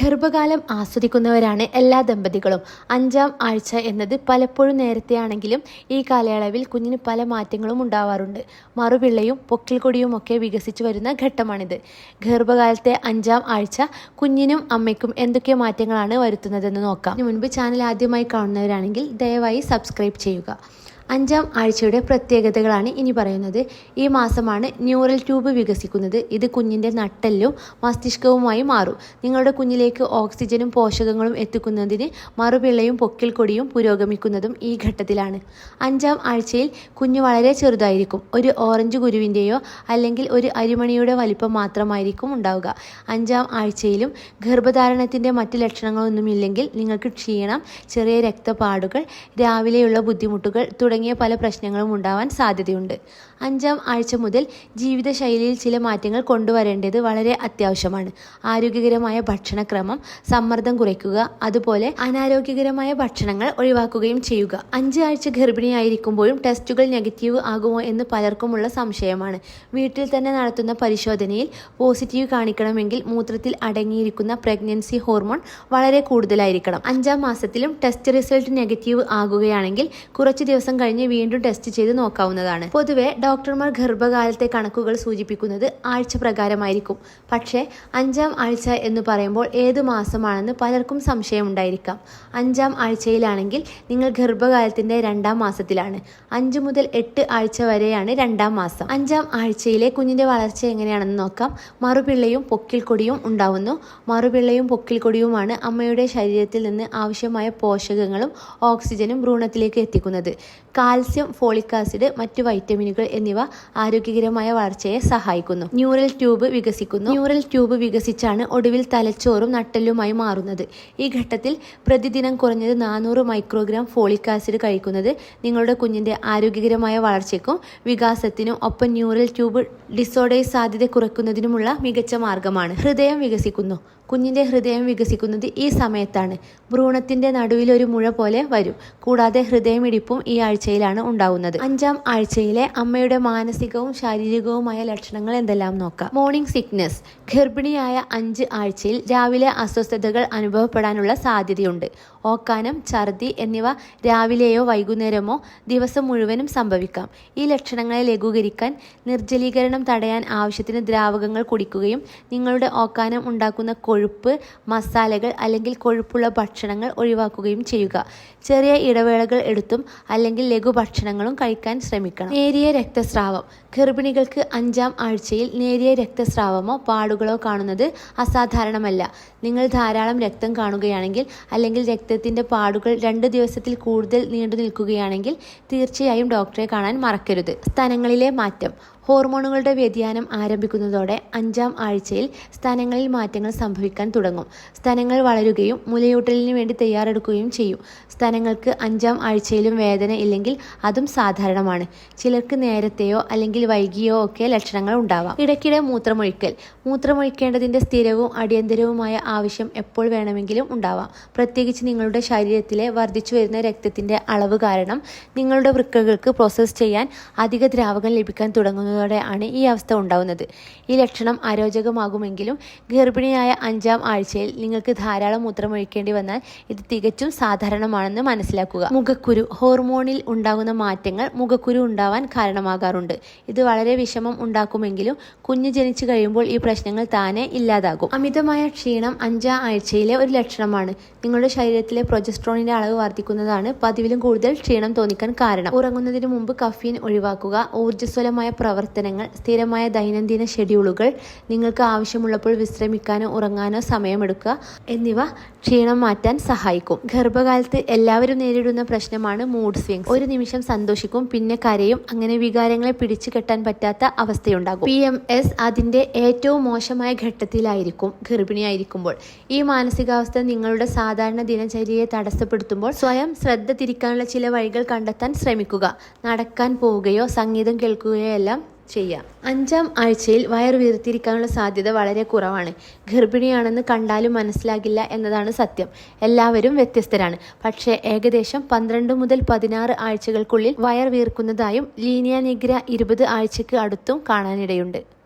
ഗർഭകാലം ആസ്വദിക്കുന്നവരാണ് എല്ലാ ദമ്പതികളും. അഞ്ചാം ആഴ്ച എന്നത് പലപ്പോഴും നേരത്തെയാണെങ്കിലും ഈ കാലയളവിൽ കുഞ്ഞിന് പല മാറ്റങ്ങളും ഉണ്ടാവാറുണ്ട്. മറുപിള്ളയും പൊക്കിൽക്കൊടിയും ഒക്കെ വികസിച്ചു വരുന്ന ഘട്ടമാണിത്. ഗർഭകാലത്തെ അഞ്ചാം ആഴ്ച കുഞ്ഞിനും അമ്മയ്ക്കും എന്തൊക്കെ മാറ്റങ്ങളാണ് വരുത്തുന്നതെന്ന് നോക്കാം. മുൻപ് ചാനൽ ആദ്യമായി കാണുന്നവരാണെങ്കിൽ ദയവായി സബ്സ്ക്രൈബ് ചെയ്യുക. അഞ്ചാം ആഴ്ചയുടെ പ്രത്യേകതകളാണ് ഇനി പറയുന്നത്. ഈ മാസമാണ് ന്യൂറൽ ട്യൂബ് വികസിക്കുന്നത്. ഇത് കുഞ്ഞിന്റെ നട്ടെല്ലും മസ്തിഷ്കവുമായി മാറും. നിങ്ങളുടെ കുഞ്ഞിലേക്ക് ഓക്സിജനും പോഷകങ്ങളും എത്തിക്കുന്നതിന് മറുപിള്ളയും പൊക്കിൽ കൊടിയും പുരോഗമിക്കുന്നതും ഈ ഘട്ടത്തിലാണ്. അഞ്ചാം ആഴ്ചയിൽ കുഞ്ഞ് വളരെ ചെറുതായിരിക്കും. ഒരു ഓറഞ്ച് കുരുവിന്റെയോ അല്ലെങ്കിൽ ഒരു അരിമണിയുടെ വലിപ്പം മാത്രമായിരിക്കും ഉണ്ടാവുക. അഞ്ചാം ആഴ്ചയിലും ഗർഭധാരണത്തിന്റെ മറ്റ് ലക്ഷണങ്ങളൊന്നുമില്ലെങ്കിൽ നിങ്ങൾക്ക് ക്ഷീണം ചെറിയ രക്തപ്പാടുകൾ രാവിലെയുള്ള ബുദ്ധിമുട്ടുകൾ തുടങ്ങിയ പല പ്രശ്നങ്ങളും ഉണ്ടാവാൻ സാധ്യതയുണ്ട്. അഞ്ചാം ആഴ്ച മുതൽ ജീവിതശൈലിയിൽ ചില മാറ്റങ്ങൾ കൊണ്ടുവരേണ്ടത് വളരെ അത്യാവശ്യമാണ്. ആരോഗ്യകരമായ ഭക്ഷണക്രമം സമ്മർദ്ദം കുറയ്ക്കുക അതുപോലെ അനാരോഗ്യകരമായ ഭക്ഷണങ്ങൾ ഒഴിവാക്കുകയും ചെയ്യുക. അഞ്ച് ആഴ്ച ഗർഭിണിയായിരിക്കുമ്പോഴും ടെസ്റ്റുകൾ നെഗറ്റീവ് ആകുമോ എന്ന് പലർക്കുമുള്ള സംശയമാണ്. വീട്ടിൽ തന്നെ നടത്തുന്ന പരിശോധനയിൽ പോസിറ്റീവ് കാണിക്കണമെങ്കിൽ മൂത്രത്തിൽ അടങ്ങിയിരിക്കുന്ന പ്രഗ്നൻസി ഹോർമോൺ വളരെ കൂടുതലായിരിക്കണം. അഞ്ചാം മാസത്തിലും ടെസ്റ്റ് റിസൾട്ട് നെഗറ്റീവ് ആകുകയാണെങ്കിൽ കുറച്ച് ദിവസം കഴിഞ്ഞ് വീണ്ടും ടെസ്റ്റ് ചെയ്ത് നോക്കാവുന്നതാണ്. പൊതുവെ ഡോക്ടർമാർ ഗർഭകാലത്തെ കണക്കുകൾ സൂചിപ്പിക്കുന്നത് ആഴ്ച പ്രകാരമായിരിക്കും. പക്ഷേ അഞ്ചാം ആഴ്ച എന്ന് പറയുമ്പോൾ ഏത് മാസമാണെന്ന് പലർക്കും സംശയമുണ്ടായിരിക്കാം അഞ്ചാം ആഴ്ചയിലാണെങ്കിൽ നിങ്ങൾ ഗർഭകാലത്തിന്റെ രണ്ടാം മാസത്തിലാണ്. അഞ്ച് മുതൽ എട്ട് ആഴ്ച വരെയാണ് രണ്ടാം മാസം. അഞ്ചാം ആഴ്ചയിലെ കുഞ്ഞിന്റെ വളർച്ച എങ്ങനെയാണെന്ന് നോക്കാം. മറുപിള്ളയും പൊക്കിൾക്കൊടിയും ഉണ്ടാവുന്നു. മറുപിള്ളയും പൊക്കിൾക്കൊടിയുമാണ് അമ്മയുടെ ശരീരത്തിൽ നിന്ന് ആവശ്യമായ പോഷകങ്ങളും ഓക്സിജനും ഭ്രൂണത്തിലേക്ക് എത്തിക്കുന്നത്. കാൽസ്യം ഫോളിക് ആസിഡ് മറ്റു വൈറ്റമിനുകൾ എന്നിവ ആരോഗ്യകരമായ വളർച്ചയെ സഹായിക്കുന്നു. ന്യൂറൽ ട്യൂബ് വികസിക്കുന്നു. ന്യൂറൽ ട്യൂബ് വികസിച്ചാണ് ഒടുവിൽ തലച്ചോറും നട്ടെല്ലുമായി മാറുന്നത്. ഈ ഘട്ടത്തിൽ പ്രതിദിനം കുറഞ്ഞത് നാനൂറ് മൈക്രോഗ്രാം ഫോളിക് ആസിഡ് കഴിക്കുന്നത് നിങ്ങളുടെ കുഞ്ഞിന്റെ ആരോഗ്യകരമായ വളർച്ചയ്ക്കും വികാസത്തിനും ഒപ്പം ന്യൂറൽ ട്യൂബ് ഡിസോർഡേഴ്സ് സാധ്യത കുറയ്ക്കുന്നതിനുമുള്ള മികച്ച മാർഗമാണ്. ഹൃദയം വികസിക്കുന്നു. കുഞ്ഞിന്റെ ഹൃദയം വികസിക്കുന്നത് ഈ സമയത്താണ്. ഭ്രൂണത്തിന്റെ നടുവിൽ ഒരു മുഴ പോലെ വരും. കൂടാതെ ഹൃദയമിടിപ്പും ഈ ആഴ്ചയിലാണ് ഉണ്ടാവുന്നത്. അഞ്ചാം ആഴ്ചയിലെ അമ്മയുടെ മാനസികവും ശാരീരികവുമായ ലക്ഷണങ്ങൾ എന്തെല്ലാം നോക്കാം? മോർണിംഗ് സിക്നസ് ഗർഭിണിയായ അഞ്ച് ആഴ്ചയിൽ രാവിലെ അസ്വസ്ഥതകൾ അനുഭവപ്പെടാനുള്ള സാധ്യതയുണ്ട്. ഓക്കാനം ഛർദി എന്നിവ രാവിലെയോ വൈകുന്നേരമോ ദിവസം മുഴുവനും സംഭവിക്കാം. ഈ ലക്ഷണങ്ങളെ ലഘൂകരിക്കാൻ നിർജലീകരണം തടയാൻ ആവശ്യത്തിന് ദ്രാവകങ്ങൾ കുടിക്കുകയും നിങ്ങളുടെ ഓക്കാനം ഉണ്ടാക്കുന്ന കൊഴുപ്പ് മസാലകൾ അല്ലെങ്കിൽ കൊഴുപ്പുള്ള ഭക്ഷണങ്ങൾ ഒഴിവാക്കുകയും ചെയ്യുക. ചെറിയ ഇടവേളകൾ എടുത്തും അല്ലെങ്കിൽ ലഘുഭക്ഷണങ്ങളും കഴിക്കാൻ ശ്രമിക്കണം. നേരിയ രക്തസ്രാവം. ഗർഭിണികൾക്ക് അഞ്ചാം ആഴ്ചയിൽ നേരിയ രക്തസ്രാവമോ പാടുകളോ കാണുന്നത് അസാധാരണമല്ല. നിങ്ങൾ ധാരാളം രക്തം കാണുകയാണെങ്കിൽ അല്ലെങ്കിൽ രക്തത്തിന്റെ പാടുകൾ രണ്ട് ദിവസത്തിൽ കൂടുതൽ നീണ്ടു നിൽക്കുകയാണെങ്കിൽ തീർച്ചയായും ഡോക്ടറെ കാണാൻ മറക്കരുത്. സ്ഥലങ്ങളിലെ മാറ്റം. ഹോർമോണുകളുടെ വ്യതിയാനം ആരംഭിക്കുന്നതോടെ അഞ്ചാം ആഴ്ചയിൽ സ്തനങ്ങളിൽ മാറ്റങ്ങൾ സംഭവിക്കാൻ തുടങ്ങും. സ്തനങ്ങൾ വളരുകയും മുലയൂട്ടലിന് വേണ്ടി തയ്യാറെടുക്കുകയും ചെയ്യും. സ്തനങ്ങൾക്ക് അഞ്ചാം ആഴ്ചയിലും വേദന ഇല്ലെങ്കിൽ അതും സാധാരണമാണ്. ചിലർക്ക് നേരത്തെയോ അല്ലെങ്കിൽ വൈകിയോ ഒക്കെ ലക്ഷണങ്ങൾ ഉണ്ടാവാം. ഇടയ്ക്കിടെ മൂത്രമൊഴിക്കൽ. മൂത്രമൊഴിക്കേണ്ടതിന്റെ സ്ഥിരവും അടിയന്തരവുമായ ആവശ്യം എപ്പോൾ വേണമെങ്കിലും ഉണ്ടാവാം. പ്രത്യേകിച്ച് നിങ്ങളുടെ ശരീരത്തിലെ വർദ്ധിച്ചു വരുന്ന രക്തത്തിന്റെ അളവ് കാരണം നിങ്ങളുടെ വൃക്കകൾക്ക് പ്രോസസ്സ് ചെയ്യാൻ അധിക ദ്രാവകം ലഭിക്കാൻ തുടങ്ങുന്നതോടെ ആണ് ഈ അവസ്ഥ ഉണ്ടാവുന്നത്. ഈ ലക്ഷണം അരോചകമാകുമെങ്കിലും ഗർഭിണിയായ അഞ്ചാം ആഴ്ചയിൽ നിങ്ങൾക്ക് ധാരാളം മൂത്രമൊഴിക്കേണ്ടി വന്നാൽ ഇത് തികച്ചും സാധാരണമാണെന്ന് മനസ്സിലാക്കുക. മുഖക്കുരു ഹോർമോണിൽ ഉണ്ടാകുന്ന മാറ്റങ്ങൾ മുഖക്കുരു ഉണ്ടാവാൻ കാരണമാകാറുണ്ട്. ഇത് വളരെ വിഷമം ഉണ്ടാക്കുമെങ്കിലും കുഞ്ഞ് ജനിച്ചു കഴിയുമ്പോൾ ഈ പ്രശ്നങ്ങൾ താനെ ഇല്ലാതാകും. അമിതമായ ക്ഷീണം അഞ്ചാം ആഴ്ചയിലെ ഒരു ലക്ഷണമാണ്. നിങ്ങളുടെ ശരീരത്തിലെ പ്രൊജസ്ട്രോണിന്റെ അളവ് വർദ്ധിക്കുന്നതാണ് പതിവിലും കൂടുതൽ ക്ഷീണം തോന്നിക്കാൻ കാരണം. ഉറങ്ങുന്നതിന് മുമ്പ് കഫീൻ ഒഴിവാക്കുക ഊർജസ്വലമായ പ്രവർത്തനങ്ങൾ സ്ഥിരമായ ദൈനംദിന ഷെഡ്യൂളുകൾ നിങ്ങൾക്ക് ആവശ്യമുള്ളപ്പോൾ വിശ്രമിക്കാനോ ഉറങ്ങാനോ സമയമെടുക്കുക എന്നിവ ക്ഷീണം മാറ്റാൻ സഹായിക്കും. ഗർഭകാലത്ത് എല്ലാവരും നേരിടുന്ന പ്രശ്നമാണ് മൂഡ് സ്വിങ്സ്. ഒരു നിമിഷം സന്തോഷിക്കും പിന്നെ കരയും അങ്ങനെ വികാരങ്ങളെ പിടിച്ചു കെട്ടാൻ പറ്റാത്ത അവസ്ഥയുണ്ടാകും. പി എം എസ് അതിന്റെ ഏറ്റവും മോശമായ ഘട്ടത്തിലായിരിക്കും ഗർഭിണിയായിരിക്കുമ്പോൾ. ഈ മാനസികാവസ്ഥ നിങ്ങളുടെ സാധാരണ ദിനചര്യയെ തടസ്സപ്പെടുത്തുമ്പോൾ സ്വയം ശ്രദ്ധ തിരിക്കാനുള്ള ചില വഴികൾ കണ്ടെത്താൻ ശ്രമിക്കുക. നടക്കാൻ പോവുകയോ സംഗീതം കേൾക്കുകയോ എല്ലാം ചെയ്യാം. അഞ്ചാം ആഴ്ചയിൽ വയർ വീർത്തിരിക്കാനുള്ള സാധ്യത വളരെ കുറവാണ്. ഗർഭിണിയാണെന്ന് കണ്ടാലും മനസ്സിലാകില്ല എന്നതാണ് സത്യം. എല്ലാവരും വ്യത്യസ്തരാണ്. പക്ഷേ ഏകദേശം പന്ത്രണ്ട് മുതൽ പതിനാറ് ആഴ്ചകൾക്കുള്ളിൽ വയർ വീർക്കുന്നതായും ലീനിയ നിഗ്ര ഇരുപത് ആഴ്ചയ്ക്ക് അടുത്തും കാണാനിടയുണ്ട്.